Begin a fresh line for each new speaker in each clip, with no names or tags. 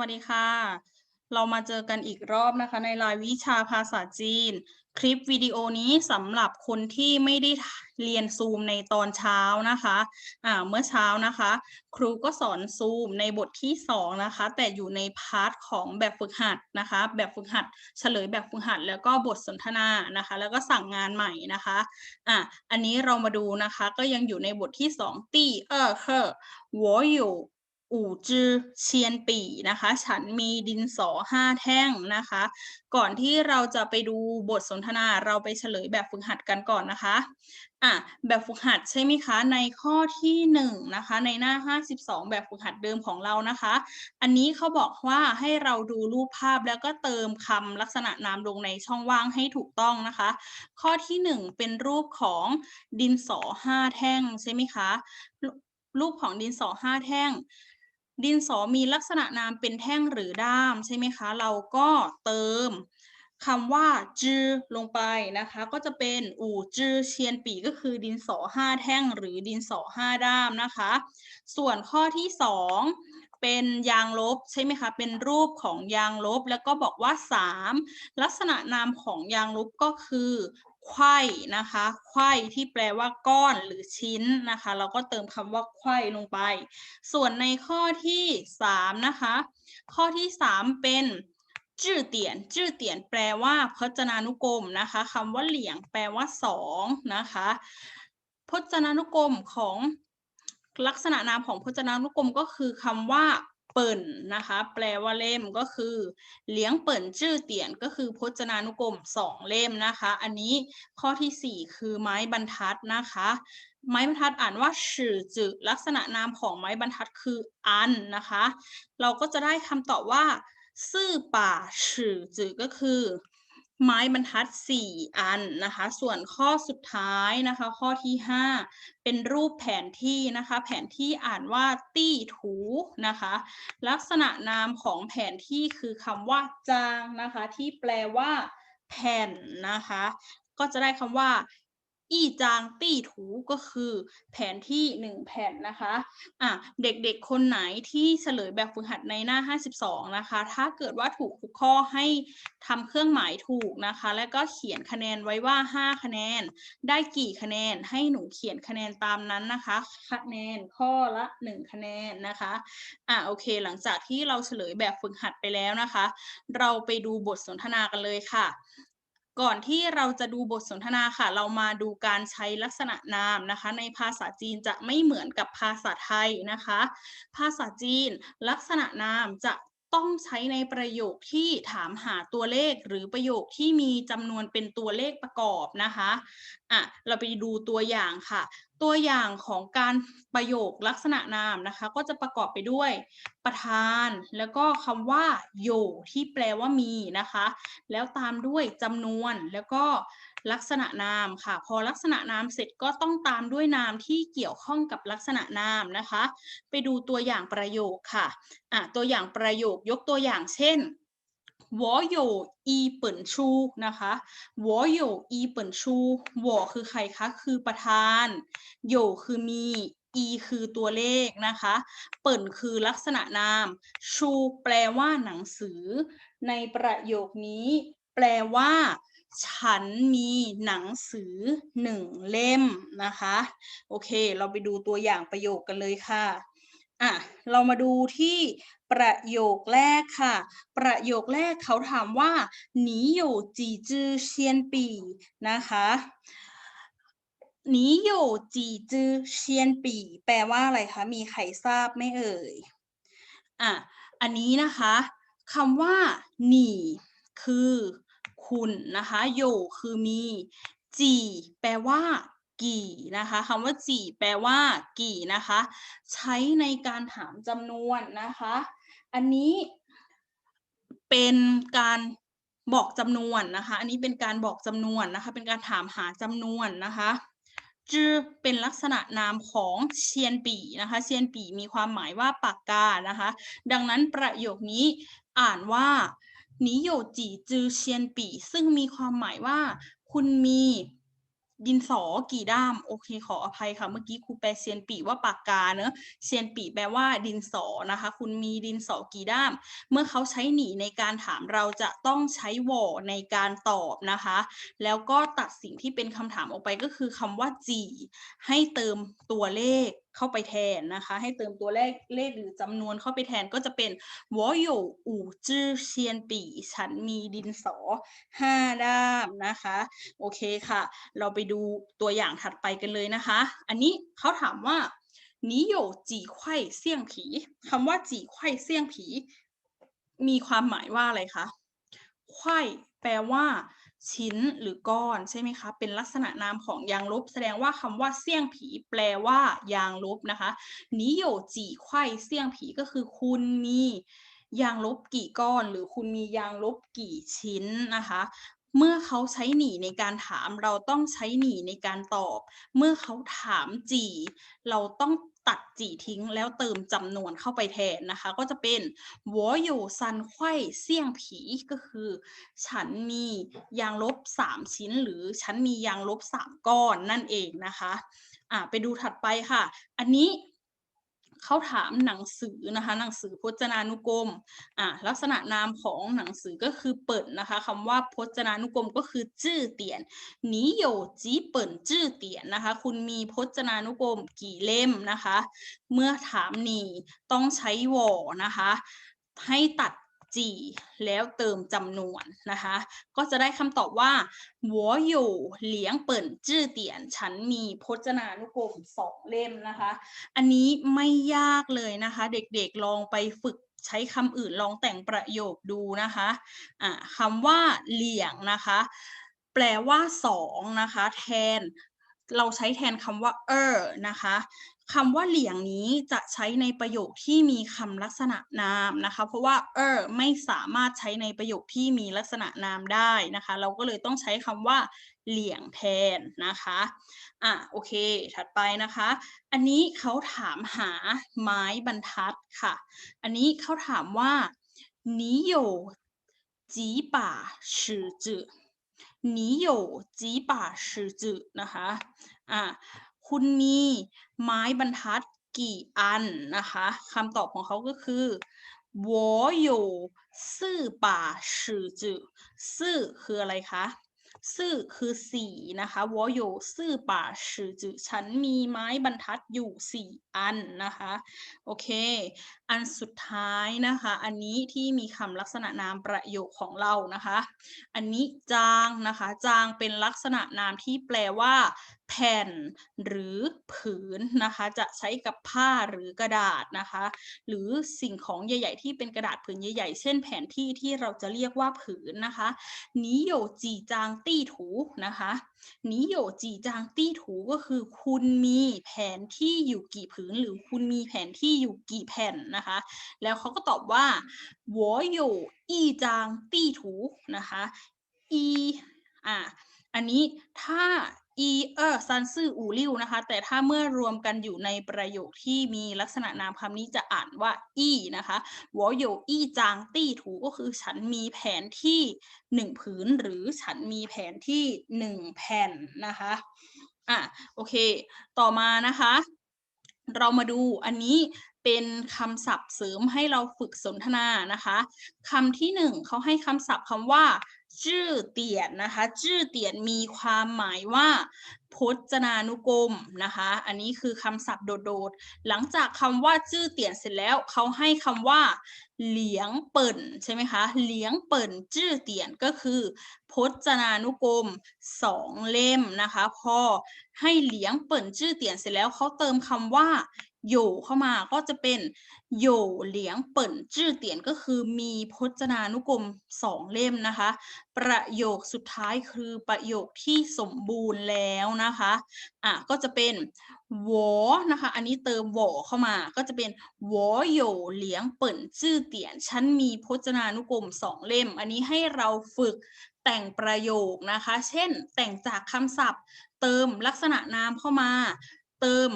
วัสดีค่ะ เรามาเจอกันอีกรอบนะคะ ในรายวิชาภาษาจีน คลิปวิดีโอนี้สำหรับคนที่ไม่ได้เรียนซูมในตอนเช้านะคะอ่าเมื่อเช้านะคะ ครูก็สอนซูมในบทที่สองนะคะ แต่อยู่ในพาร์ทของแบบฝึกหัดนะคะ แบบฝึกหัด เฉลยแบบฝึกหัด แล้วก็บทสนทนานะคะ แล้วก็สั่งงานใหม่นะคะอ่าอันนี้เรามาดูนะคะ ก็ยังอยู่ในบทที่สองตีเออเคอ我有 อู่จือเชียนปีนะคะ ฉันมีดินสอห้าแท่งนะคะ ก่อนที่เราจะไปดูบทสนทนาเราไปเฉลยแบบฝึกหัดกันก่อนนะคะอะแบบฝึกหัดใช่ไหมคะ ในข้อที่หนึ่งนะคะ ในหน้า 52 แบบฝึกหัดเดิมของเรานะคะ อันนี้เขาบอกว่าให้เราดูรูปภาพแล้วก็เติมคำลักษณะนามลงในช่องว่างให้ถูกต้องนะคะ ข้อที่หนึ่งเป็นรูปของดินสอห้าแท่งใช่ไหมคะรูปของดินสอห้าแท่ง ดินสอมีลักษณะนามเป็นแท่งหรือด้ามใช่ไหมคะ เราก็เติมคำว่าจือลงไปนะคะ ก็จะเป็นอู่จือเชียนปีก็คือดินสอห้าแท่งหรือดินสอห้าด้ามนะคะ ส่วนข้อที่สองเป็นยางลบใช่ไหมคะ เป็นรูปของยางลบแล้วก็บอกว่าสามลักษณะนามของยางลบก็คือ ไข่นะคะไข่ที่แปลว่าก้อนหรือชิ้นนะคะ เราก็เติมคำว่าไข่ลงไป ส่วนในข้อที่สามนะคะ ข้อที่สามเป็นจื่อเตียนจื่อเตียนแปลว่าพจนานุกรมนะคะคำว่าเหลียงแปลว่าสองนะคะ พจนานุกรมของลักษณะนามของพจนานุกรมก็คือคำว่า เปิ่นนะคะ แปลว่าเล่มก็คือ เลี้ยงเปิ่นจื้อเตียนก็คือพจนานุกรมสองเล่มนะคะ อันนี้ข้อที่สี่คือไม้บรรทัดนะคะ ไม้บรรทัดอ่านว่าชื่อจือลักษณะนามของไม้บรรทัดคืออันนะคะ เราก็จะได้คำตอบว่าซื่อป่าชื่อจือก็คือ ไม้บรรทัด 4 อันนะคะ ส่วนข้อสุดท้ายนะคะ ข้อที่ 5 เป็นรูปแผนที่นะคะ แผนที่อ่านว่าตี้ถูนะคะ ลักษณะนามของแผนที่คือคำว่าจางนะคะ ที่แปลว่า แผ่นนะคะ ก็จะได้คำว่า อี้จางตี้ถูก็คือแผนที่หนึ่งแผ่นนะคะอะเด็กๆคนไหนที่เฉลยแบบฝึกหัดในหน้า 52 นะคะ ถ้าเกิดว่าถูกทุกข้อให้ทำเครื่องหมายถูกนะคะ แล้วก็เขียนคะแนนไว้ว่า 5 คะแนน ได้กี่คะแนนให้หนูเขียนคะแนนตามนั้นนะคะ คะแนนข้อละ 1 คะแนนนะคะอะโอเค หลังจากที่เราเฉลยแบบฝึกหัดไปแล้วนะคะ เราไปดูบทสนทนากันเลยค่ะ ก่อนที่เราจะดูบทสนทนาค่ะ เรามาดูการใช้ลักษณะนามนะคะ ในภาษาจีนจะไม่เหมือนกับภาษาไทยนะคะ ภาษาจีนลักษณะนามจะ ต้องใช้ในประโยคที่ถามหาตัวเลขหรือประโยคที่มีจำนวนเป็นตัวเลขประกอบนะคะอะเราไปดูตัวอย่างค่ะ ตัวอย่างของการประโยคลักษณะนามนะคะ ก็จะประกอบไปด้วยประธาน แล้วก็คำว่าโยที่แปลว่ามีนะคะ แล้วตามด้วยจำนวนแล้วก็ ลักษณะนามค่ะ พอลักษณะนามเสร็จก็ต้องตามด้วยนามที่เกี่ยวข้องกับลักษณะนามนะคะ ไปดูตัวอย่างประโยคค่ะอะตัวอย่างประโยคยกตัวอย่างเช่นวอโยอีเปิ่นชูนะคะวอโยอีเปิ่นชูวอคือใครคะ คือประธานโยคือมี อีคือตัวเลขนะคะ เปิ่นคือลักษณะนาม ชูแปลว่าหนังสือ ในประโยคนี้ แปลว่า ฉันมีหนังสือหนึ่งเล่มนะคะ โอเค เราไปดูตัวอย่างประโยคกันเลยค่ะ อะ เรามาดูที่ประโยคแรกค่ะ ประโยคแรกเขาถามว่าหนีอยู่จีจือเชียนปีนะคะหนีอยู่จีจือเชียนปีแปลว่าอะไรคะ มีใครทราบไม่เอ่ย อะ อันนี้นะคะคำว่าหนีคือ คุณนะคะโยคือมี จีแปลว่า กี่นะคะคำว่าจีแปลว่า กี่นะคะ ใช้ในการถามจำนวนนะคะ อันนี้เป็นการบอกจำนวนนะคะ อันนี้เป็นการบอกจำนวนนะคะ เป็นการถามหาจำนวนนะคะจือเป็นลักษณะนามของเชียนปีนะคะเชียนปีมีความหมายว่าปากกานะคะ ดังนั้นประโยคนี้อ่านว่า นิโยจีจือเชียนปีซึ่งมีความหมายว่า คุณมีดินสอกี่ด้าม โอเค ขออภัยค่ะ เมื่อกี้ครูแปลเซียนปีว่าปากกาเนอะเซียนปีแปลว่าดินสอนะคะ คุณมีดินสอกี่ด้าม เมื่อเขาใช้หนีในการถามเราจะต้องใช้วอในการตอบนะคะ แล้วก็ตัดสิ่งที่เป็นคำถามออกไปก็คือคำว่าจีให้เติมตัวเลข เข้าไปแทนนะคะ ให้เติมตัวเลขเลขหรือจำนวนเข้าไปแทนก็จะเป็นวอยู่อู่จื้อเชียนปีฉันมีดินสอห้าด้ามนะคะ โอเคค่ะ เราไปดูตัวอย่างถัดไปกันเลยนะคะ อันนี้เขาถามว่านิโยจีไข่เสี่ยงผีคำว่าจีไข่เสี่ยงผี มีความหมายว่าอะไรคะไข่แปลว่า ชิ้นหรือก้อนใช่ไหมคะ เป็นลักษณะนามของยางลบ แสดงว่าคำว่าเสี่ยงผีแปลว่ายางลบนะคะนิโยจีไข่เสี่ยงผีก็คือคุณมียางลบกี่ก้อน หรือคุณมียางลบกี่ชิ้นนะคะเมื่อเขาใช้หนีในการถามเราต้องใช้หนีในการตอบ เมื่อเขาถามจี เราต้อง ตัดจีทิ้งแล้วเติมจำนวนเข้าไปแทนนะคะ ก็จะเป็นหัวอยู่ซันไข่เสี่ยงผีก็คือ ฉันมียางลบ 3 ชิ้น หรือฉันมียางลบ 3 ก้อนนั่นเองนะคะอ่าไปดูถัดไปค่ะ อันนี้ เขาถามหนังสือนะคะ หนังสือพจนานุกรมอ่าลักษณะนามของหนังสือก็คือเปิดนะคะคำว่าพจนานุกรมก็คือจื้อเตียนหนีโยจีเปิ่นจื้อเตียนนะคะ คุณมีพจนานุกรมกี่เล่มนะคะ เมื่อถามหนีต้องใช้วอนะคะ ให้ตัด จีแล้วเติมจำนวนนะคะ ก็จะได้คำตอบว่า我有เหลียงเปิ่นจื้อเตียน ฉันมีพจนานุกรมสองเล่มนะคะ อันนี้ไม่ยากเลยนะคะ เด็กๆลองไปฝึกใช้คำอื่นลองแต่งประโยคดูนะคะะคำว่าเหลียงนะคะ แปลว่าสองนะคะ แทน เราใช้แทนคำว่า เออนะคะ คำว่าเหลี่ยงนี้จะใช้ในประโยคที่มีคำลักษณะนามนะคะ เพราะว่า เออไม่สามารถใช้ในประโยคที่มีลักษณะนามได้นะคะ เราก็เลยต้องใช้คำว่าเหลี่ยงแทนนะคะอะโอเค ถัดไปนะคะ อันนี้เขาถามหาไม้บรรทัดค่ะ อันนี้เขาถามว่านิโยจีป่าชือจือนิโยจีป่าชือจือนะคะอะ คุณมีไม้บรรทัดกี่อันนะคะคำตอบของเขาก็คือ我有四把尺子四คืออะไรคะซื่อคือสี่นะคะ我有四把尺子ฉันมีไม้บรรทัดอยู่สี่อันนะคะ โอเค อันสุดท้ายนะคะ อันนี้ที่มีคำลักษณะนามประโยคของเรานะคะ อันนี้จางนะคะ จางเป็นลักษณะนามที่แปลว่า แผ่นหรือผืนนะคะ จะใช้กับผ้าหรือกระดาษนะคะ หรือสิ่งของใหญ่ ๆ ที่เป็นกระดาษผืนใหญ่ๆ เช่นแผนที่ที่เราจะเรียกว่าผืนนะคะนี้โยจีจางตี้ถูนะคะนี้โยจีจางตี้ถูก็คือ คุณมีแผนที่อยู่กี่ผืน หรือคุณมีแผนที่อยู่กี่แผ่นนะคะ แล้วเขาก็ตอบว่า我有一张地图นะคะอีอ่ะอันนี้ถ้า อีเออซันซื่ออูริวนะคะ แต่ถ้าเมื่อรวมกันอยู่ในประโยคที่มีลักษณะนามคำนี้จะอ่านว่า อีนะคะวอโยอีจางตี้ถูก็คือฉันมีแผนที่หนึ่งผืน หรือฉันมีแผนที่หนึ่งแผ่นนะคะอะโอเค ต่อมานะคะ เรามาดูอันนี้ เป็นคำศัพท์เสริมให้เราฝึกสนทนานะคะคำที่หนึ่งเขาให้คำศัพท์คำว่าจื้อเตียนนะคะจื้อเตียนมีความหมายว่าพจนานุกรมนะคะ อันนี้คือคำศัพท์โดดๆ หลังจากคำว่าจื้อเตียนเสร็จแล้วเขาให้คำว่า เหลียงเปิ่นใช่ไหมคะเหลียงเปิ่นจื้อเตียนก็คือพจนานุกรมสองเล่มนะคะ พอให้เหลียงเปิ่นจื้อเตียนเสร็จแล้วเขาเติมคำว่า โยเข้ามาก็จะเป็นโยเหลียงเปิ่นจื้อเตียนก็คือมีพจนานุกรมสองเล่มนะคะ ประโยคสุดท้ายคือประโยคที่สมบูรณ์แล้วนะคะอะก็จะเป็นวอนะคะ อันนี้เติมวอเข้ามาก็จะเป็นวอโยเหลียงเปิ่นจื้อเตียนฉันมีพจนานุกรมสองเล่ม อันนี้ให้เราฝึกแต่งประโยคนะคะ เช่น แต่งจากคำศัพท์ เติมลักษณะนามเข้ามา เติม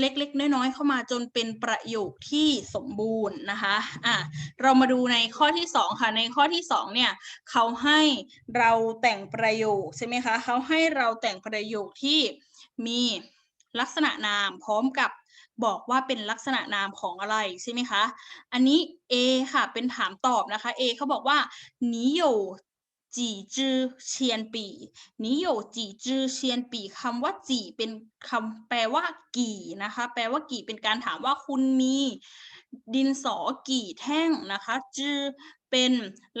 เล็กๆ น้อยๆ เข้ามาจนเป็นประโยคที่สมบูรณ์นะคะอะเรามาดูในข้อที่สองค่ะ ในข้อที่สองเนี่ยเขาให้เราแต่งประโยคใช่ไหมคะเขาให้เราแต่งประโยคที่มีลักษณะนามพร้อมกับบอกว่าเป็นลักษณะนามของอะไรใช่ไหมคะ อันนี้ A ค่ะ เป็นถามตอบนะคะ A เขาบอกว่า你有 จีจือเชียนปีนิโยจีจือเชียนปีคำว่าจีเป็นคำแปลว่ากี่นะคะ แปลว่ากี่เป็นการถามว่าคุณมี ดินสอกี่แท่งนะคะจือเป็น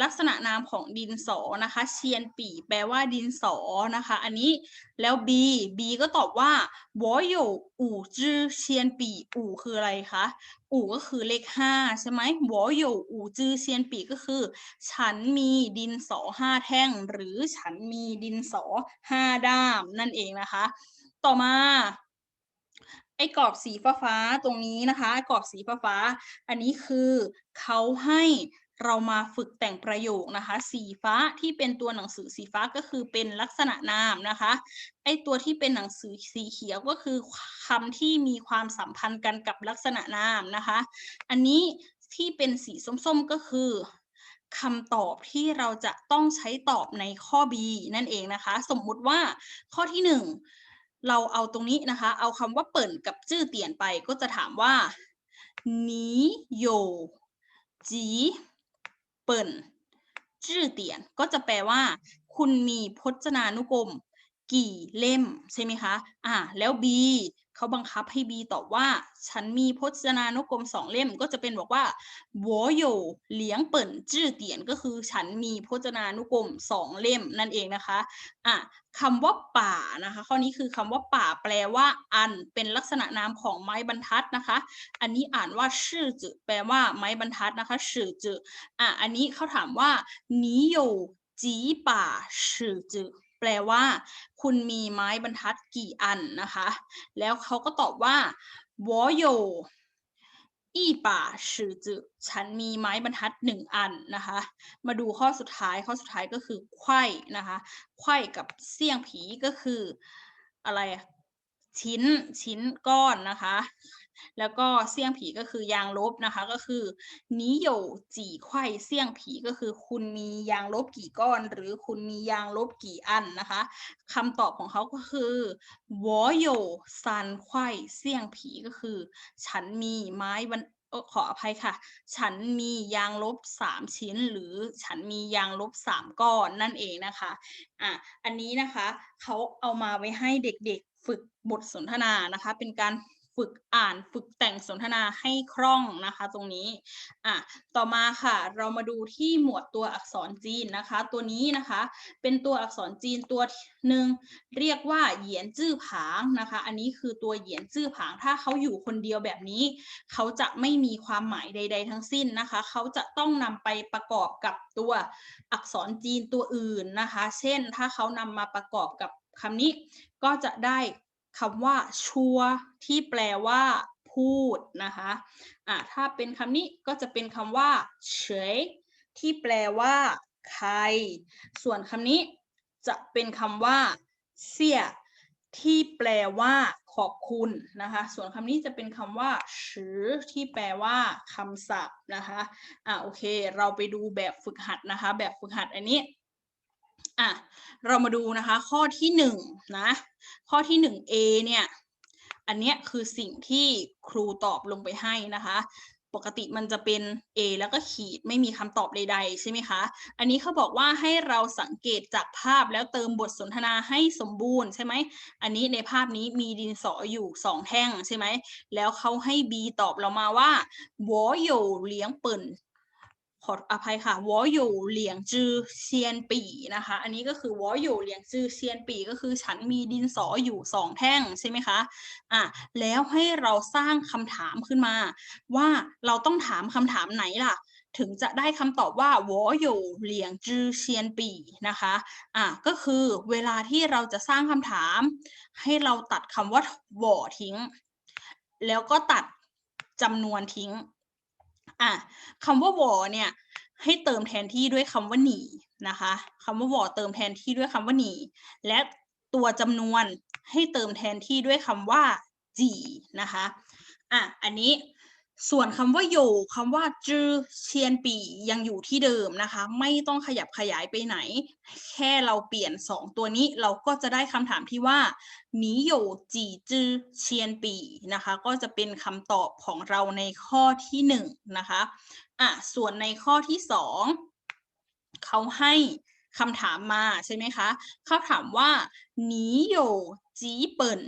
ลักษณะนามของดินสอนะคะ เชียนปีแปลว่าดินสอนะคะ อันนี้แล้ว B B ก็ตอบว่าบอยู่อู่จือเชียนปีอู่คืออะไรคะอู่ก็คือเลขห้าใช่ไหมบอยู่อู่จือเชียนปีก็คือ ฉันมีดินสอห้าแท่ง หรือฉันมีดินสอห้าด้ามนั่นเองนะคะ ต่อมา ไอ้กรอบสีฟ้าฟาๆตรงนี้นะคะ กรอบสีฟ้าฟาๆอันนี้คือเขาให้เรามาฝึกแต่งประโยคนะคะ สีฟ้าที่เป็นตัวหนังสือสีฟ้าก็คือเป็นลักษณะนามนะคะ ไอ้ตัวที่เป็นหนังสือสีเขียวก็คือคำที่มีความสัมพันธ์กันกับลักษณะนามนะคะ อันนี้ที่เป็นสีส้มๆก็คือคำตอบที่เราจะต้องใช้ตอบในข้อ B นั่นเองนะคะ สมมุติว่าข้อที่หนึ่ง เราเอาตรงนี้นะคะ เอาคำว่าเปิ่นกับจื้อเตียนไปก็จะถามว่านีโยจีเปิ่นจื้อเตียน ก็จะแปลว่า คุณมีพจนานุกรม กี่เล่มใช่ไหมคะ อ่า แล้ว B เขาบังคับให้ B ตอบว่า ฉันมีพจนานุกรมสองเล่ม ก็จะเป็นบอกว่า我有เลี้ยงเปิ่นจื้อเตียนก็คือฉันมีพจนานุกรมสองเล่มนั่นเองนะคะ อ่ะคำว่าป่านะคะ ข้อนี้คือคำว่าป่าแปลว่าอัน เป็นลักษณะนามของไม้บรรทัดนะคะ อันนี้อ่านว่าชื่อจือแปลว่าไม้บรรทัดนะคะชื่อจืออ่ะ อันนี้เขาถามว่า你有几把柿子 แปลว่า คุณมีไม้บรรทัดกี่อันนะคะ แล้วเขาก็ตอบว่า我有一把柿子ฉันมีไม้บรรทัดหนึ่งอันนะคะ มาดูข้อสุดท้ายข้อสุดท้ายก็คือไขว้นะคะไขว้กับเสี่ยงผีก็คืออะไรอะชิ้นชิ้นก้อนนะคะ แล้วก็เสี่ยงผีก็คือยางลบนะคะ ก็คือนิโยจีไข่เสี่ยงผีก็คือ คุณมียางลบกี่ก้อน หรือคุณมียางลบกี่อันนะคะ คำตอบของเขาก็คือวอโยซันไข่เสี่ยงผีก็คือ ฉันมีไม้บันขออภัยค่ะ ฉันมียางลบสามชิ้น หรือฉันมียางลบสามก้อนนั่นเองนะคะ อะ อันนี้นะคะเขาเอามาไว้ให้เด็กๆฝึกบทสนทนานะคะ เป็นการ ฝึกอ่านฝึกแต่งสนทนาให้คล่องนะคะตรงนี้อะต่อมาค่ะ เรามาดูที่หมวดตัวอักษรจีนนะคะ ตัวนี้นะคะเป็นตัวอักษรจีนตัวหนึ่งเรียกว่าเหยียนจื้อผางนะคะ อันนี้คือตัวเหยียนจื้อผางถ้าเขาอยู่คนเดียวแบบนี้ เขาจะไม่มีความหมายใด ๆ ทั้งสิ้นนะคะ เขาจะต้องนำไปประกอบกับตัวอักษรจีนตัวอื่นนะคะ เช่นถ้าเขานำมาประกอบกับคำนี้ก็จะได้ คำว่าชัวที่แปลว่าพูดนะคะอะถ้าเป็นคำนี้ก็จะเป็นคำว่าเฉยที่แปลว่า ใคร ส่วนคำนี้จะเป็นคำว่า เสียที่แปลว่าขอบคุณนะคะ ส่วนคำนี้จะเป็นคำว่าชือที่แปลว่าคำศัพท์นะคะ อะโอเค เราไปดูแบบฝึกหัดนะคะ แบบฝึกหัดอันนี้ อะเรามาดูนะคะข้อที่หนึ่งนะข้อที่หนึ่ง A เนี่ยอันเนี้ยคือสิ่งที่ครูตอบลงไปให้นะคะ ปกติมันจะเป็น A แล้วก็ขีดไม่มีคำตอบใด ๆ ใช่ไหมคะ อันนี้เขาบอกว่าให้เราสังเกตจากภาพแล้วเติมบทสนทนาให้สมบูรณ์ใช่ไหม อันนี้ในภาพนี้มีดินสออยู่สองแท่งใช่ไหม แล้วเขาให้ B ตอบเรามาว่า我有เลี้ยงเปิ่น ขออภัยค่ะวออยู่เหลียงจือเซียนปีนะคะ อันนี้ก็คือวออยู่เหลียงจือเซียนปีก็คือฉันมีดินสออยู่สองแท่งใช่ไหมคะอะแล้วให้เราสร้างคำถามขึ้นมา ว่าเราต้องถามคำถามไหนล่ะ ถึงจะได้คำตอบว่าวออยู่เหลียงจือเซียนปีนะคะอะก็คือเวลาที่เราจะสร้างคำถาม ให้เราตัดคำว่าวอทิ้ง แล้วก็ตัดจำนวนทิ้ง อะคำว่าวอเนี่ย ให้เติมแทนที่ด้วยคำว่าหนีนะคะคำว่าวอเติมแทนที่ด้วยคำว่าหนีและตัวจำนวนให้เติมแทนที่ด้วยคำว่าจีนะคะอะอันนี้ ส่วนคำว่าอยู่คำว่าจือเชียนปียังอยู่ที่เดิมนะคะ ไม่ต้องขยับขยายไปไหน แค่เราเปลี่ยน 2 ตัวนี้เราก็จะได้คำถามที่ว่าหนีอยู่จีจือเชียนปีนะคะ ก็จะเป็นคำตอบของเราในข้อที่1นะคะอะส่วนในข้อที่ 2เขาให้คำถามมาใช่ไหมคะเขาถามว่าหนีอยู่จีเปิ่น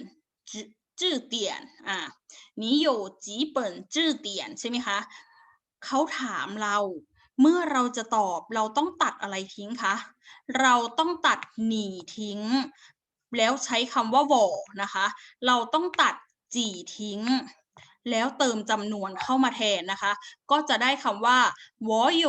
จื่อเตียนอ่านิโยจีเปิ่นจื่อเตียนใช่ไหมคะเขาถามเราเมื่อเราจะตอบเราต้องตัดอะไรทิ้งคะ เราต้องตัดหนีทิ้ง แล้วใช้คำว่าหวอนะคะ เราต้องตัดจีทิ้ง แล้วเติมจำนวนเข้ามาแทนนะคะ ก็จะได้คำว่าวอโย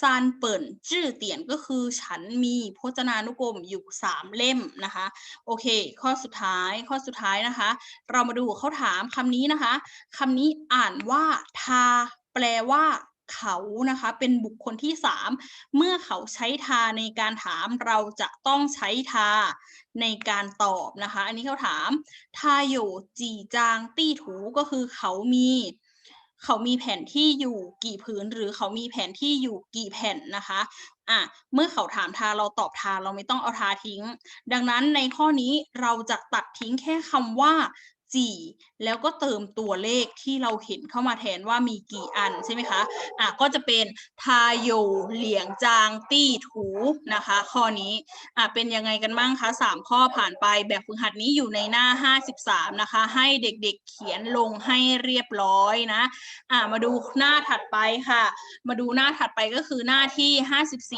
ซานเปิ่นจื้อเตียนก็คือฉันมีพจนานุกรมอยู่สามเล่มนะคะ โอเค ข้อสุดท้ายข้อสุดท้ายนะคะ เรามาดูเขาถามคำนี้นะคะคำนี้อ่านว่าทาแปลว่า เขานะคะ เป็นบุคคลที่สามเมื่อเขาใช้ทาในการถามเราจะต้องใช้ทาในการตอบนะคะ อันนี้เขาถามทาโยจีจางตี้ถูก็คือเขามีเขามีแผ่นที่อยู่กี่ผืนหรือเขามีแผ่นที่อยู่กี่แผ่นนะคะอะเมื่อเขาถามทาเราตอบทาเราไม่ต้องเอาทาทิ้ง ดังนั้นในข้อนี้เราจะตัดทิ้งแค่คำว่า จีแล้วก็เติมตัวเลขที่เราเห็นเข้ามาแทนว่ามีกี่อันใช่ไหมคะ อะก็จะเป็นทาโยเหลียงจางตี้ถูนะคะ ข้อนี้อะเป็นยังไงกันบ้างคะสามข้อผ่านไปแบบฝึกหัดนี้อยู่ในหน้า 53 นะคะ ให้เด็กๆเขียนลงให้เรียบร้อยนะอะมาดูหน้าถัดไปค่ะ มาดูหน้าถัดไปก็คือหน้าที่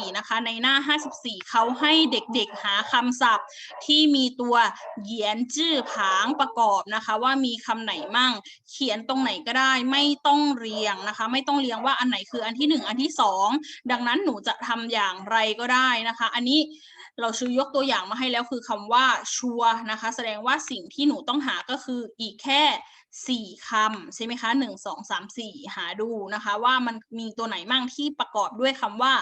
54 นะคะ ในหน้า 54 เขาให้เด็กๆหาคำศัพท์ที่มีตัวเหยียนจื้อผางประกอบนะคะว่ามีคำไหนมั่ง เขียนตรงไหนก็ได้ไม่ต้องเรียงนะคะ ไม่ต้องเรียงว่าอันไหนคืออันที่หนึ่งอันที่สองดังนั้นหนูจะทำอย่างไรก็ได้นะคะ อันนี้เราชูยกตัวอย่างมาให้แล้วคือคำว่าชัวนะคะ แสดงว่าสิ่งที่หนูต้องหาก็คืออีกแค่สี่คำใช่ไหมคะหนึ่งสองสามสี่หาดูนะคะ ว่ามันมีตัวไหนมั่งที่ประกอบด้วยคำว่า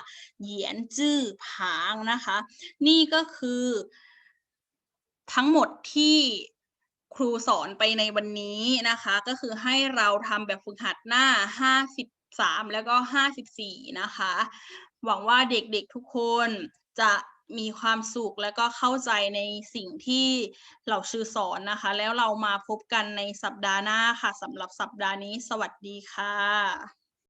เหยียนจื้อผางนะคะ นี่ก็คือทั้งหมดที่ ครูสอนไปในวันนี้นะคะ ก็คือให้เราทำแบบฝึกหัดหน้า 53 แล้วก็ 54 นะคะ หวังว่าเด็กๆทุกคนจะมีความสุขและก็เข้าใจในสิ่งที่เราชื่อสอนนะคะ แล้วเรามาพบกันในสัปดาห์หน้าค่ะสำหรับสัปดาห์นี้ สวัสดีค่ะ